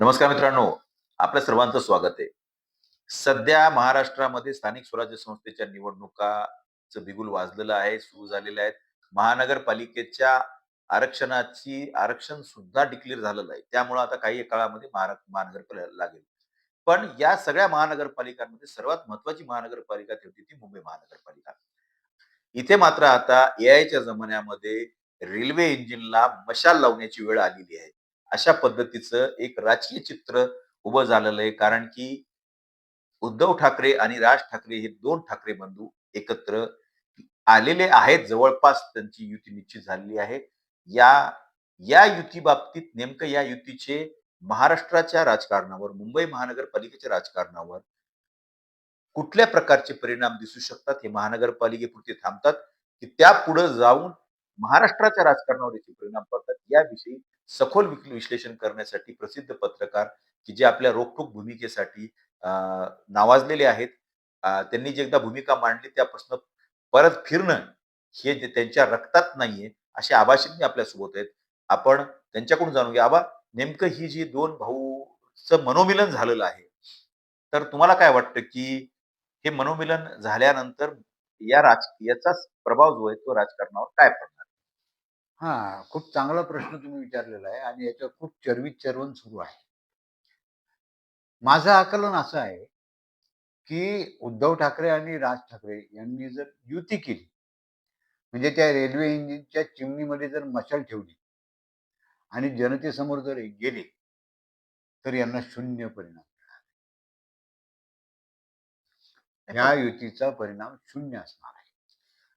नमस्कार मित्रांनो आपल्या सर्वांचं स्वागत आहे. सध्या महाराष्ट्रामध्ये स्थानिक स्वराज्य संस्थेच्या निवडणुकाचं बिगुल वाजलेलं आहे सुरू झालेलं आहे. महानगरपालिकेच्या आरक्षणाची आरक्षण सुद्धा डिक्लेअर झालेलं आहे. त्यामुळे आता काही काळामध्ये महानगरपालिका लागेल. पण या सगळ्या महानगरपालिकांमध्ये सर्वात महत्वाची महानगरपालिका ती होती ती मुंबई महानगरपालिका. इथे मात्र आता एआयच्या जमान्यामध्ये रेल्वे इंजिनला मशाल लावण्याची वेळ आलेली आहे. अशा पद्धतीचं एक राजकीय चित्र उभं झालेलं आहे. कारण की उद्धव ठाकरे आणि राज ठाकरे हे दोन ठाकरे बंधू एकत्र आलेले आहेत. जवळपास त्यांची युती निश्चित झालेली आहे. या या युती बाबतीत नेमकं या युतीचे महाराष्ट्राच्या राजकारणावर मुंबई महानगरपालिकेच्या राजकारणावर कुठल्या प्रकारचे परिणाम दिसू शकतात हे महानगरपालिकेपुरते थांबतात की त्या पुढे जाऊन महाराष्ट्राच्या राजकारणावर याचे परिणाम पडतात. याविषयी सखोल विश्लेषण करण्यासाठी प्रसिद्ध पत्रकार की जे आपल्या रोखोक भूमिकेसाठी अं, नावाजलेले आहेत. त्यांनी जे एकदा भूमिका मांडली त्या प्रश्न परत फिरणं हे जे त्यांच्या रक्तात नाहीये असे आभाषिक आपल्यासोबत आहेत. आपण त्यांच्याकडून जाणून घ्या. आबा नेमकं ही जी दोन भाऊचं मनोमिलन झालेलं आहे तर तुम्हाला काय वाटतं की हे मनोमिलन झाल्यानंतर या राज याचा प्रभाव जो आहे तो राजकारणावर काय पडणार? हा खूप चांगला प्रश्न तुम्ही विचारलेला आहे आणि याच्यावर खूप चर्वित चर्वण सुरू आहे. माझं आकलन असं आहे की उद्धव ठाकरे आणि राज ठाकरे यांनी जर युती केली म्हणजे त्या रेल्वे इंजिनच्या चिमणीमध्ये जर मशाल ठेवली आणि जनतेसमोर जर गेले तर यांना शून्य परिणाम या युतीचा परिणाम शून्य असणार आहे.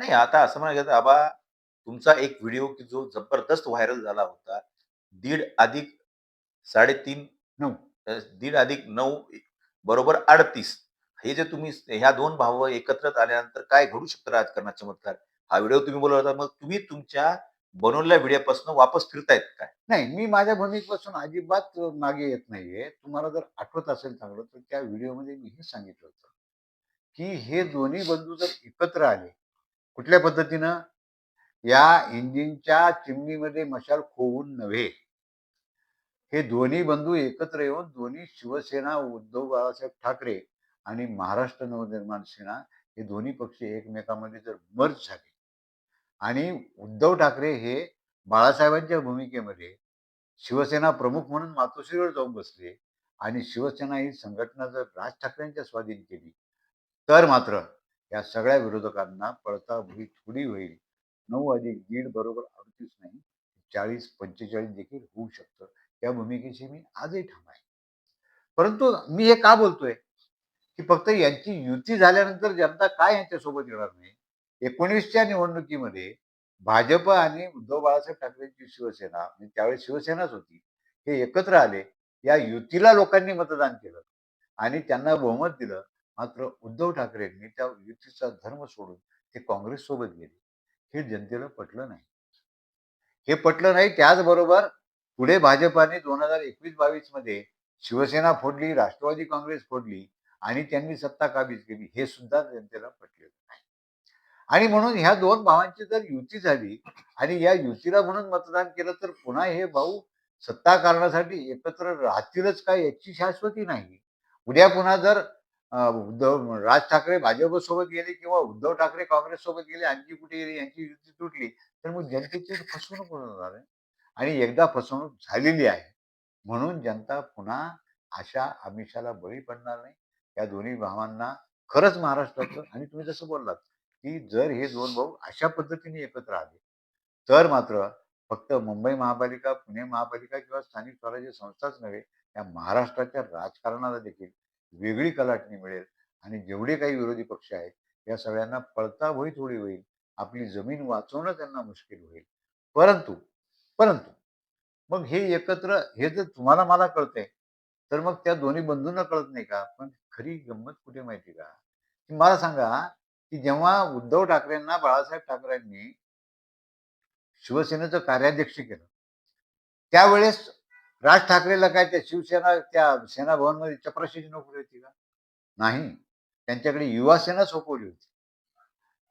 नाही आता असं म्हणायचं आबा तुमचा एक व्हिडिओ की जो जबरदस्त व्हायरल झाला होता दीड अधिक साडेतीन नऊ अ, दीड अधिक नऊ बरोबर अडतीस. हे जे तुम्ही ह्या दोन भाव एकत्र आल्यानंतर काय घडू शकतं राजकारणात चमत्कार? हा व्हिडिओ तुम्ही बोलत होता मग तुम्ही तुमच्या बनवलेल्या व्हिडिओपासून वापस फिरतायत काय? नाही मी माझ्या भूमिकेपासून अजिबात मागे येत नाहीये. तुम्हाला जर आठवत असेल चांगलं तर त्या व्हिडिओमध्ये मी हे सांगितलं होतं की हे दोन्ही बंधू जर एकत्र आले कुठल्या पद्धतीनं? या इंजिनच्या चिमणीमध्ये मशाल खोवून नव्हे. हे दोन्ही बंधू एकत्र येऊन दोन्ही शिवसेना उद्धव बाळासाहेब ठाकरे आणि महाराष्ट्र नवनिर्माण सेना हे दोन्ही पक्ष एकमेकांमध्ये जर मर्ज झाले आणि उद्धव ठाकरे हे बाळासाहेबांच्या भूमिकेमध्ये शिवसेना प्रमुख म्हणून मातोश्रीवर जाऊन बसले आणि शिवसेना ही संघटना जर राज ठाकरेंच्या स्वाधीन केली तर मात्र या सगळ्या विरोधकांना पळता भुई थोडी होईल नऊ अधिक दीड बरोबर अडतीस नाही चाळीस पंचेचाळीस देखील होऊ शकतं. त्या भूमिकेशी मी आजही ठाम आहे. परंतु मी हे का बोलतोय? की फक्त यांची युती झाल्यानंतर जनता काय यांच्यासोबत येणार नाही? एकोणीसच्या निवडणुकीमध्ये भाजप आणि उद्धव बाळासाहेब ठाकरेंची शिवसेना म्हणजे त्यावेळेस शिवसेनाच होती हे एकत्र आले. या युतीला लोकांनी मतदान केलं आणि त्यांना बहुमत दिलं. मात्र उद्धव ठाकरेंनी त्या युतीचा धर्म सोडून ते काँग्रेस सोबत गेले. हे जनतेला पटलं नाही. हे पटलं नाही त्याचबरोबर पुढे भाजपाने दोन हजार एकवीस बावीसमध्ये शिवसेना फोडली राष्ट्रवादी काँग्रेस फोडली आणि त्यांनी सत्ता काबीज केली हे सुद्धा जनतेला पटलेलं नाही. आणि म्हणून ह्या दोन भावांची जर युती झाली आणि या युतीला म्हणून मतदान केलं तर पुन्हा हे भाऊ सत्ता कारणासाठी एकत्र राहतीलच काय याची शाश्वती नाही. उद्या पुन्हा जर उद्धव राज ठाकरे भाजप सोबत गेले किंवा उद्धव ठाकरे काँग्रेस सोबत गेले आणखी कुठे गेले यांची युती तुटली तर मग जनतेची फसवणूक होणार आहे? आणि एकदा फसवणूक झालेली आहे. म्हणून जनता पुन्हा अशा आमिषाला बळी पडणार नाही. या दोन्ही भावांना खरंच महाराष्ट्राचं आणि तुम्ही जसं बोललात की जर हे दोन भाऊ अशा पद्धतीने एकत्र आले तर मात्र फक्त मुंबई महापालिका पुणे महापालिका किंवा स्थानिक स्वराज्य संस्थाच नव्हे या महाराष्ट्राच्या राजकारणाला देखील वेगळी कलाटणी मिळेल आणि जेवढे काही विरोधी पक्ष आहेत या सगळ्यांना पळता होई थोडी होईल. आपली जमीन वाचवणं त्यांना मुश्किल होईल. परंतु परंतु मग हे एकत्र हे जर तुम्हाला मला कळतंय तर मग त्या दोन्ही बंधूंना कळत नाही का? पण खरी गंमत कुठे माहिती का मला सांगा की जेव्हा उद्धव ठाकरेंना बाळासाहेब ठाकरेंनी शिवसेनेचं कार्याध्यक्ष केलं त्यावेळेस राज ठाकरेला काय त्या शिवसेना त्या सेना भवनमध्ये चपराशीची नोकरी होती का? नाही. त्यांच्याकडे युवा सेना सोपवली होती.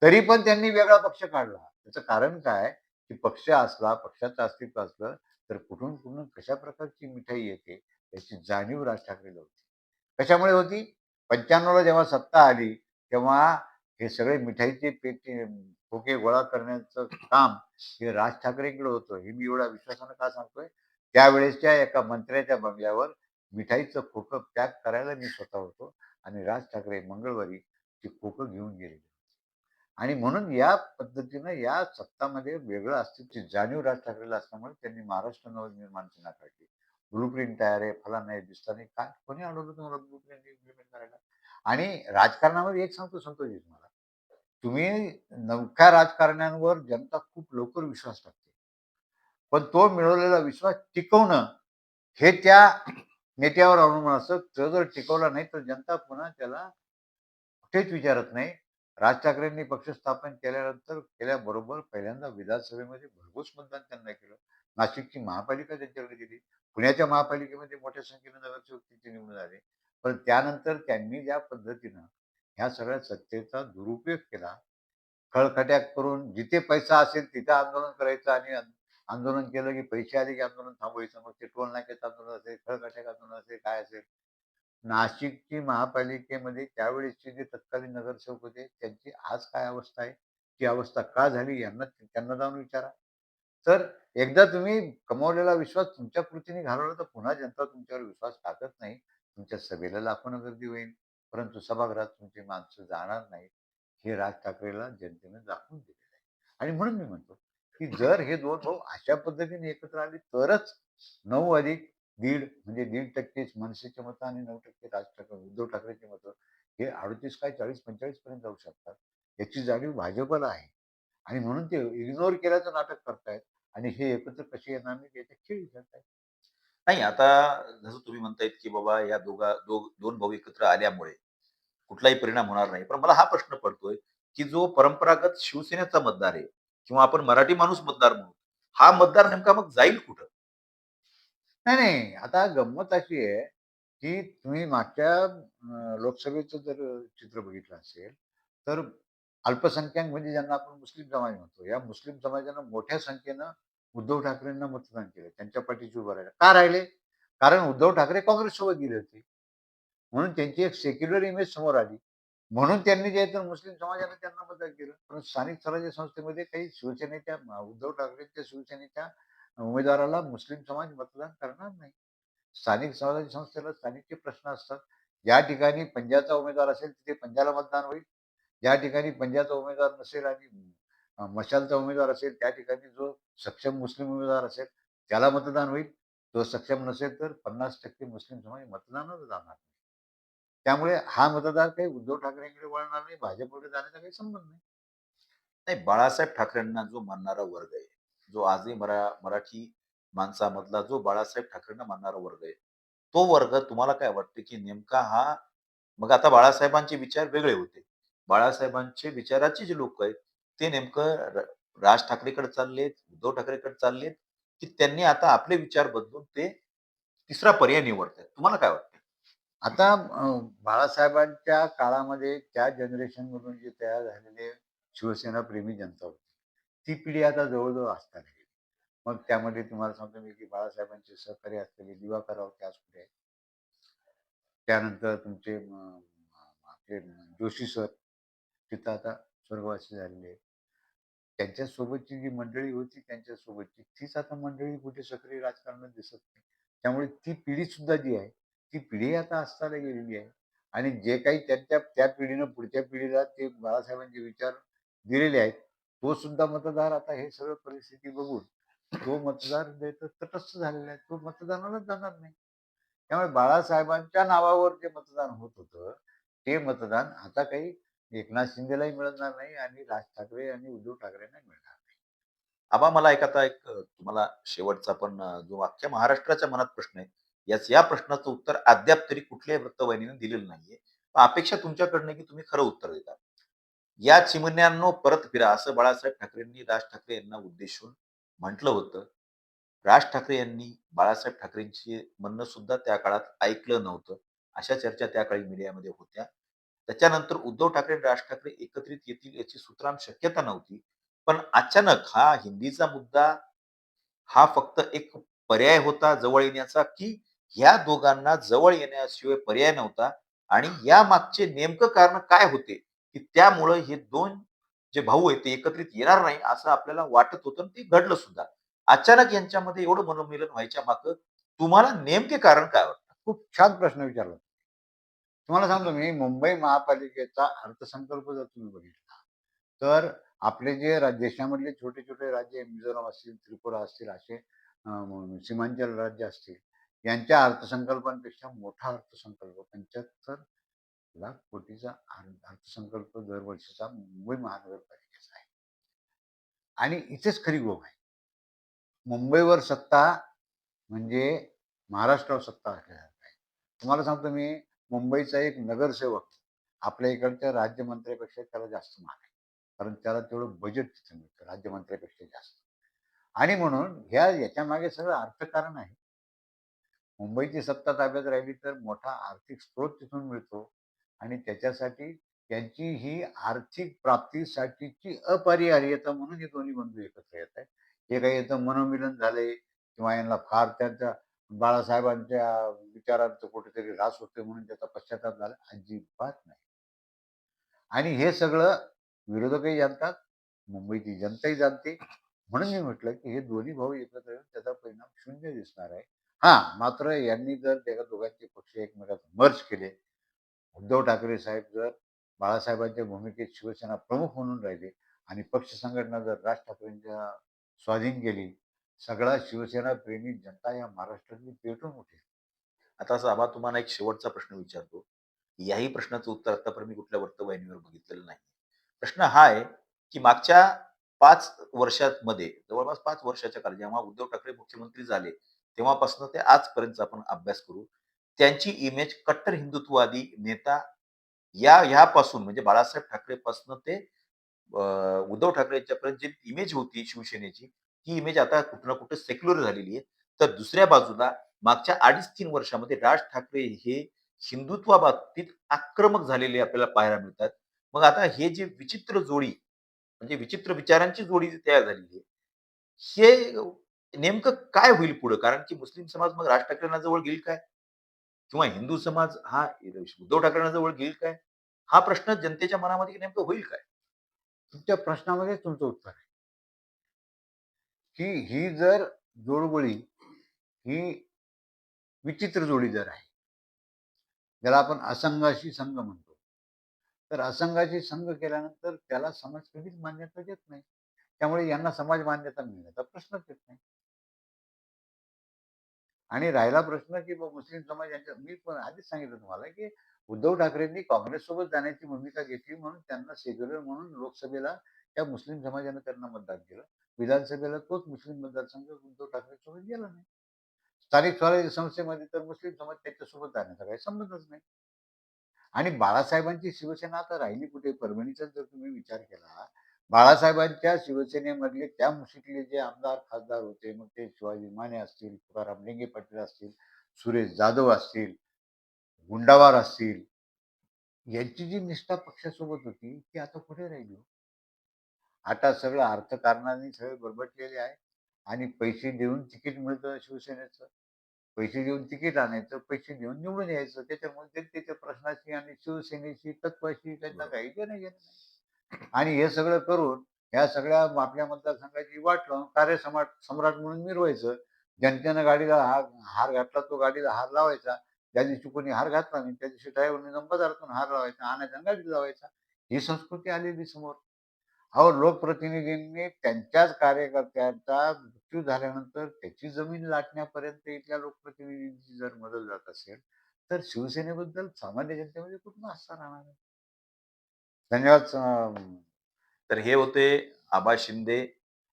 तरी पण त्यांनी वेगळा पक्ष काढला. त्याचं कारण काय? की पक्ष असला पक्षाचं अस्तित्व असलं तर कुठून कुठून कशा प्रकारची मिठाई येते याची जाणीव राज ठाकरेला होती. कशामुळे होती? पंच्याण्णवला जेव्हा सत्ता आली तेव्हा हे सगळे मिठाईचे पेटे खोके गोळा करण्याचं काम हे राज ठाकरेंकडे होतं. हे मी एवढ्या विश्वासानं का सांगतोय? त्यावेळेसच्या एका मंत्र्याच्या बंगल्यावर मिठाईचं खोकं पॅक करायला मी स्वतः होतो आणि राज ठाकरे मंगळवारी ती खोकं घेऊन गेलेले आणि म्हणून या पद्धतीनं या सत्तामध्ये वेगळं अस्तित्व जाणीव राज ठाकरेला असल्यामुळे त्यांनी महाराष्ट्र नवनिर्माण नाकारली. काढली ब्लूप्रिंट तयार आहे फला नाही दिसता नाही काय? कोणी अडवलं तुम्हाला ब्लूप्रिंट इम्प्लिमेंट करायला? आणि राजकारणामध्ये एक सांगतो संतोषजी तुम्हाला. तुम्ही नवख्या राजकारण्यांवर जनता खूप लवकर विश्वास टाकते. पण तो मिळवलेला विश्वास टिकवणं हे त्या नेत्यावर अवलंबून असतं. तो जर टिकवला नाही तर जनता पुन्हा त्याला कुठेच विचारत नाही. राज ठाकरेंनी पक्ष स्थापन केल्यानंतर केल्याबरोबर पहिल्यांदा विधानसभेमध्ये भरघोस मतदान त्यांना केलं. नाशिकची महापालिका त्यांच्याकडे गेली. पुण्याच्या महापालिकेमध्ये मोठ्या संख्येने नगरसेवक निवडून आले पण त्यानंतर त्यांनी ज्या पद्धतीनं ह्या सगळ्या सत्तेचा दुरुपयोग केला खळखट्याक करून जिथे पैसा असेल तिथं आंदोलन करायचं आणि आंदोलन केलं की पैसे आले की आंदोलन थांबवायचं मग ते टोल नाक्याचं आंदोलन असेल खळखट्याचं आंदोलन असेल काय असेल? नाशिकची महापालिकेमध्ये त्यावेळेसचे जे तत्कालीन नगरसेवक होते त्यांची आज काय अवस्था आहे? ती अवस्था का झाली? यांना त्यांना जाऊन विचारा. तर एकदा तुम्ही कमावलेला विश्वास तुमच्या कृतीने घालवला तर पुन्हा जनता तुमच्यावर विश्वास टाकत नाही. तुमच्या सभेला लाखोनं गर्दी होईल परंतु सभागृहात तुमची माणसं जाणार नाही हे राज ठाकरेला जनतेने दाखवून दिलेलं आहे. आणि म्हणून मी म्हणतो की जर हे दोन भाऊ अशा पद्धतीने एकत्र आले तरच नऊ अधिक दीड म्हणजे दीड टक्के मनसेचे मतं आणि नऊ टक्के राज ठाकरे उद्धव ठाकरेचे मतं हे अडतीस काय चाळीस पंचेचाळीस पर्यंत जाऊ शकतात. याची जाणीव भाजपला आहे. आणि म्हणून ते इग्नोर केल्याचं नाटक करतायत आणि हे एकत्र कसे येणार नाही याचे खेळ खेळतायत. नाही आता जसं तुम्ही म्हणतायत की बाबा या दोघा दो- दोन भाऊ एकत्र आल्यामुळे कुठलाही परिणाम होणार नाही. पण मला हा प्रश्न पडतोय की जो परंपरागत शिवसेनेचा मतदार आहे किंवा आपण मराठी माणूस मतदार म्हणू हा मतदार नेमका मग जाईल कुठं? नाही नाही. आता गंमत अशी आहे की तुम्ही मागच्या लोकसभेचं जर चित्र बघितलं असेल तर अल्पसंख्याक म्हणजे ज्यांना आपण मुस्लिम समाज म्हणतो या मुस्लिम समाजानं मोठ्या संख्येनं उद्धव ठाकरेंना मतदान केलं. त्यांच्या पाठीशी उभं राहिलं. का राहिले? कारण उद्धव ठाकरे काँग्रेससोबत गेले होते. म्हणून त्यांची एक सेक्युलर इमेज समोर आली. म्हणून त्यांनी जे आहे तर मुस्लिम समाजाने त्यांना मतदान केलं. पण स्थानिक स्वराज्य संस्थेमध्ये काही शिवसेनेच्या उद्धव ठाकरेंच्या शिवसेनेच्या उमेदवाराला मुस्लिम समाज मतदान करणार नाही. स्थानिक स्वराज्य संस्थेला स्थानिकचे प्रश्न असतात. ज्या ठिकाणी पंजाचा उमेदवार असेल तिथे पंजाला मतदान होईल. ज्या ठिकाणी पंजाचा उमेदवार नसेल आणि मशालचा उमेदवार असेल त्या ठिकाणी जो सक्षम मुस्लिम उमेदवार असेल त्याला मतदान होईल. तो सक्षम नसेल तर पन्नास टक्के मुस्लिम समाज मतदानाला जाणार नाही. त्यामुळे हा मतदार काही उद्धव ठाकरेंकडे वळणार नाही भाजपकडे जाण्याचा काही संबंध नाही. नाही बाळासाहेब ठाकरेंना जो मानणारा वर्ग आहे जो आजही मरा मराठी माणसामधला जो बाळासाहेब ठाकरेंना मानणारा वर्ग आहे तो वर्ग तुम्हाला काय वाटतं की नेमका हा मग आता बाळासाहेबांचे विचार वेगळे होते. बाळासाहेबांचे विचाराचे जे लोक आहेत ते नेमकं राज ठाकरेकडे चाललेत उद्धव ठाकरेकडे चाललेत की त्यांनी आता आपले विचार बदलून ते तिसरा पर्याय निवडतात तुम्हाला काय वाटतं? आता बाळासाहेबांच्या काळामध्ये त्या जनरेशन मधून जे तयार झालेले शिवसेना प्रेमी जनता होती ती पिढी आता जवळजवळ असता मग त्यामध्ये तुम्हाला सांगतो मी की बाळासाहेबांचे सहकारी असलेले दिवाकर राव त्याच आज कुठे आहेत. त्यानंतर तुमचे आपले जोशी सर तिथं आता स्वर्गवासी झालेले त्यांच्यासोबतची त्यांच्या सोबतची जी मंडळी होती त्यांच्या सोबतची तीच आता मंडळी कुठे सक्रिय राजकारणात दिसत नाही. त्यामुळे ती पिढी सुद्धा जी आहे ती पिढी आता असताना गेलेली आहे. आणि जे काही त्यांच्या त्या पिढीनं पुढच्या पिढीला ते बाळासाहेबांचे विचार दिलेले आहेत तो सुद्धा मतदार आता हे सगळं परिस्थिती बघून तो मतदार तटस्थ झालेला आहे. तो मतदानालाच जाणार नाही. त्यामुळे बाळासाहेबांच्या नावावर जे मतदान होत होतं ते मतदान आता काही एकनाथ शिंदेलाही मिळणार नाही आणि राज ठाकरे आणि उद्धव ठाकरेंना मिळणार नाही. आबा मला एक आता एक तुम्हाला शेवटचा पण जो अख्ख्या महाराष्ट्राच्या मनात प्रश्न आहे याच या प्रश्नाचं उत्तर अद्याप तरी कुठल्याही वृत्तवाहिनीने दिलेलं नाहीये. पण अपेक्षा तुमच्याकडनं की तुम्ही खरं उत्तर देता. या चिमण्यांनो परत फिरा असं बाळासाहेब ठाकरेंनी राज ठाकरे यांना उद्देशून म्हटलं होतं. राज ठाकरे यांनी बाळासाहेब ठाकरेंची म्हणणं सुद्धा त्या काळात ऐकलं नव्हतं. अशा चर्चा त्या काळी मीडियामध्ये होत्या. त्याच्यानंतर उद्धव ठाकरे आणि राज ठाकरे एकत्रित येतील याची सूत्राम शक्यता नव्हती. पण अचानक हा हिंदीचा मुद्दा हा फक्त एक पर्याय होता जवळ येण्याचा की या दोघांना जवळ येण्याशिवाय पर्याय नव्हता आणि या मागचे नेमकं कारण काय होते? की त्यामुळं हे दोन जे भाऊ आहेत ते एकत्रित येणार नाही असं आपल्याला वाटत होतं आणि ते घडलं सुद्धा. अचानक यांच्यामध्ये एवढं मनोमिलन व्हायच्या माग तुम्हाला नेमके कारण काय वाटतं? खूप छान प्रश्न विचारला. तुम्हाला सांगतो मी मुंबई महापालिकेचा अर्थसंकल्प जर तुम्ही बघितला तर आपले जे देशामधले छोटे छोटे राज्य मिझोराम असतील त्रिपुरा असतील असे सीमांचल राज्य असतील यांच्या अर्थसंकल्पांपेक्षा मोठा अर्थसंकल्प पंच्याहत्तर लाख कोटीचा अर्थसंकल्प दरवर्षीचा मुंबई महानगरपालिकेचा आहे. आणि इथेच खरी गोम आहे. मुंबईवर सत्ता म्हणजे महाराष्ट्रावर सत्ता असल्यासारखं आहे. तुम्हाला सांगतो मी मुंबईचा एक नगरसेवक आपल्या इकडच्या राज्यमंत्र्यापेक्षा त्याला जास्त मान आहे. कारण त्याला तेवढं बजेट तिथं मिळतं राज्यमंत्र्यापेक्षा जास्त. आणि म्हणून ह्या याच्या मागे सगळं अर्थकारण आहे. मुंबईची सत्ता ताब्यात राहिली तर मोठा आर्थिक स्रोत तिथून मिळतो. आणि त्याच्यासाठी त्यांची ही आर्थिक प्राप्तीसाठीची अपरिहार्यता म्हणून हे दोन्ही बंधू एकत्र येत आहेत. हे काही येतं मनोमिलन झाले किंवा यांना फार त्यांच्या बाळासाहेबांच्या विचारांचं कुठेतरी रास होते म्हणून त्याचा पश्चाताप झाला. अजिबात नाही. आणि हे सगळं विरोधकही जाणतात मुंबईची जनताही जाणते. म्हणून मी म्हटलं की हे दोन्ही भाऊ एकत्र येऊन त्याचा परिणाम शून्य दिसणार आहे. हा मात्र यांनी जर त्या दोघांचे पक्ष एकमेकात मर्ज केले. उद्धव ठाकरे साहेब जर बाळासाहेबांच्या भूमिकेत शिवसेना प्रमुख म्हणून राहिले आणि पक्ष संघटना जर राज ठाकरेंच्या स्वाधीन गेली सगळा शिवसेना प्रेमी जनता या महाराष्ट्रातली पेटून उठेल. आता साबा तुम्हाला एक शेवटचा प्रश्न विचारतो. याही प्रश्नाचं उत्तर आतापर्यंत मी कुठल्या वर्तवाहिनीवर बघितलेलं नाही प्रश्न हा आहे की मागच्या पाच वर्षांमध्ये जवळपास पाच वर्षाच्या काळात जेव्हा उद्धव ठाकरे मुख्यमंत्री झाले तेव्हापासून ते आजपर्यंत आपण अभ्यास करू. त्यांची इमेज कट्टर हिंदुत्ववादी नेता या ह्यापासून म्हणजे बाळासाहेब ठाकरे पासून ते उद्धव ठाकरेंच्यापर्यंत जी इमेज होती शिवसेनेची ती इमेज आता कुठं ना कुठं सेक्युलर झालेली आहे. तर दुसऱ्या बाजूला मागच्या अडीच तीन वर्षामध्ये राज ठाकरे हे हिंदुत्वाबाबतीत आक्रमक झालेले आपल्याला पाहायला मिळतात. मग आता हे जे विचित्र जोडी म्हणजे विचित्र विचारांची जोडी तयार झालेली आहे हे नेमकं काय होईल पुढे? कारण की मुस्लिम समाज मग राज ठाकरेंना जवळ घेईल काय? किंवा हिंदू समाज हा उद्धव ठाकरेंना जवळ घेईल काय? हा प्रश्न जनतेच्या मनामध्ये नेमकं होईल काय? तुमच्या प्रश्नामध्ये तुमचं उत्तर आहे. की ही जर जोडगोळी ही विचित्र जोडी जर आहे ज्याला आपण असंघाशी संघ म्हणतो. तर असंघाशी संघ केल्यानंतर त्याला समाज कधीच मान्यता देत नाही. त्यामुळे यांना समाज मान्यता मिळण्याचा प्रश्नच येत नाही. आणि राहिला प्रश्न की मुस्लिम समाज यांच्या मी पण आधीच सांगितलं तुम्हाला की उद्धव ठाकरेंनी काँग्रेससोबत जाण्याची भूमिका घेतली म्हणून त्यांना सेक्युलर म्हणून लोकसभेला त्या मुस्लिम समाजानं त्यांना मतदान केलं. विधानसभेला तोच मुस्लिम मतदारसंघ उद्धव ठाकरे सोबत गेला नाही. स्थानिक स्वराज्य संस्थेमध्ये तर मुस्लिम समाज त्याच्यासोबत जाण्याचा काही संबंधच नाही. आणि बाळासाहेबांची शिवसेना आता राहिली कुठे? परभणीचा जर तुम्ही विचार केला बाळासाहेबांच्या शिवसेनेमधले त्या मुशीतले जे आमदार खासदार होते मग ते शिवाजी माने असतील तुकाराम लिंगे पाटील असतील सुरेश जाधव असतील गुंडावार असतील यांची जी निष्ठा पक्षासोबत होती ती आता कुठे राहिली हो? आता सगळं अर्थकारणाने सगळे बरबटलेले आहे आणि पैसे देऊन तिकीट मिळतं शिवसेनेचं. पैसे देऊन तिकीट आणायचं पैसे देऊन निवडून यायचं त्याच्यामुळे जनतेच्या प्रश्नाशी आणि शिवसेनेशी तत्वाशी त्यांना काही घेणं आणि हे सगळं करून ह्या सगळ्या आपल्या मतदारसंघाची वाट लावून कार्य सम्राट सम्राट म्हणून मिरवायचं जनतेनं गाडीला हार हार घातला तो गाडीला हार लावायचा ज्या दिवशी कोणी हार घातला नाही त्या दिवशी ड्रायव्हरने नंबरदारातून हार लावायचा आणायचा गाडीत लावायचा. ही संस्कृती आलेली समोर. अहो लोकप्रतिनिधींनी त्यांच्याच कार्यकर्त्यांचा मृत्यू झाल्यानंतर त्याची जमीन लाटण्यापर्यंत इथल्या लोकप्रतिनिधींची जर मदत जात असेल तर शिवसेनेबद्दल सामान्य जनतेमध्ये कुठून आस्था राहणार आहे? धन्यवाद अं, तर हे होते आबा शिंदे.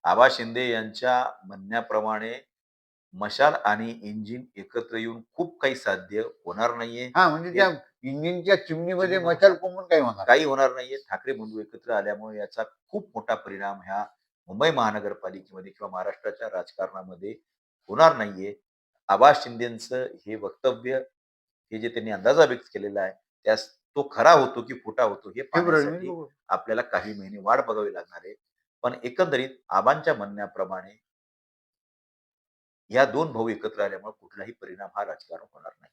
आबा शिंदे यांच्या म्हणण्याप्रमाणे मशाल आणि इंजिन एकत्र येऊन खूप काही साध्य होणार नाहीये. हा म्हणजे त्या इंजिनच्या चिमणीमध्ये मशाल कोंबून काय होणार काही होणार नाहीये. ठाकरे बंधू एकत्र आल्यामुळे याचा खूप मोठा परिणाम ह्या मुंबई महानगरपालिकेमध्ये किंवा महाराष्ट्राच्या राजकारणामध्ये होणार नाहीये. आबा शिंदेचं हे वक्तव्य हे जे त्यांनी अंदाजा व्यक्त केलेला आहे त्यास तो खरा होतो की खोटा होतो हे पाहण्यासाठी आपल्याला काही महिने वाट बघावी लागणार आहे. पण एकंदरीत आबांच्या म्हणण्याप्रमाणे या दोन भाऊ एकत्र आल्यामुळे कुठलाही परिणाम हा राजकारण होणार नाही.